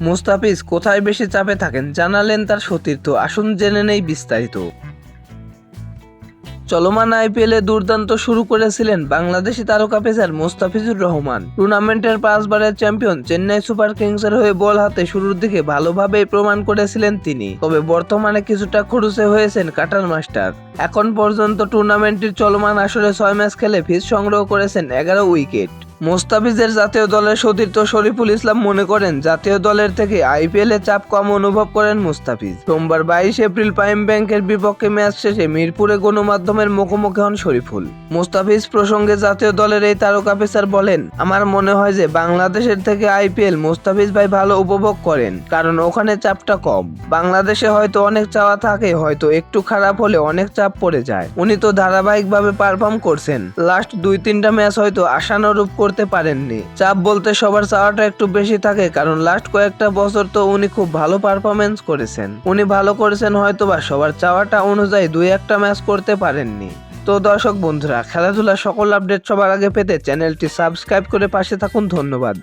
মুস্তাফিজ, কোথায় বেশি চাপে থাকেন? জানালেন তার সতীর্থ। আসুন জেনে নেই বিস্তারিত। চলমান আইপিএলে দুর্দান্ত শুরু করেছিলেন বাংলাদেশি তারকা পেসার মোস্তাফিজুর রহমান। টুর্নামেন্টের পাঁচবারের চ্যাম্পিয়ন চেন্নাই সুপার কিংসের হয়ে বল হাতে শুরুর দিকে ভালোভাবেই প্রমাণ করেছিলেন তিনি। তবে বর্তমানে কিছুটা খরুসে হয়েছেন কাটার মাস্টার। এখন পর্যন্ত টুর্নামেন্টটির চলমান আসরে ছয় ম্যাচ খেলে ফিজ সংগ্রহ করেছেন এগারো উইকেট। মোস্তাফিজের জাতীয় দলের সতীর্থ শরীফুল ইসলাম মনে করেন, জাতীয় দলের থেকে আইপিএল চাপ কম অনুভব করেন মুস্তাফিজ। সোমবার বাইশ এপ্রিল প্রাইম ব্যাংকের বিপক্ষে ম্যাচ শেষে মিরপুরে গণমাধ্যমের মুখোমুখি হন শরীফুল। মুস্তাফিজ প্রসঙ্গে জাতীয় দলের এই তারকা পেসার বলেন, আমার মনে হয় যে বাংলাদেশের থেকে আইপিএল মুস্তাফিজ ভাই ভালো উপভোগ করেন, কারণ ওখানে চাপটা কম। বাংলাদেশে হয়তো অনেক চাওয়া থাকে, হয়তো একটু খারাপ হলে অনেক চাপ পড়ে যায়। উনি তো ধারাবাহিকভাবে পারফর্ম করছেন। লাস্ট দুই তিনটা ম্যাচ হয়তো আশানুরূপ করতে পারেননি। চাপ বলতে সবার চাওয়াটা একটু বেশি থাকে, কারণ লাস্ট কয়েকটা বছর তো উনি খুব ভালো পারফরমেন্স করেছেন। উনি ভালো করেছেন হয়তোবা, সবার চাওয়াটা অনুযায়ী দুই একটা ম্যাচ করতে পারেননি। তো দর্শক বন্ধুরা, খেলাধুলার সকল আপডেট সবার আগে পেতে চ্যানেলটি সাবস্ক্রাইব করে পাশে থাকুন, ধন্যবাদ।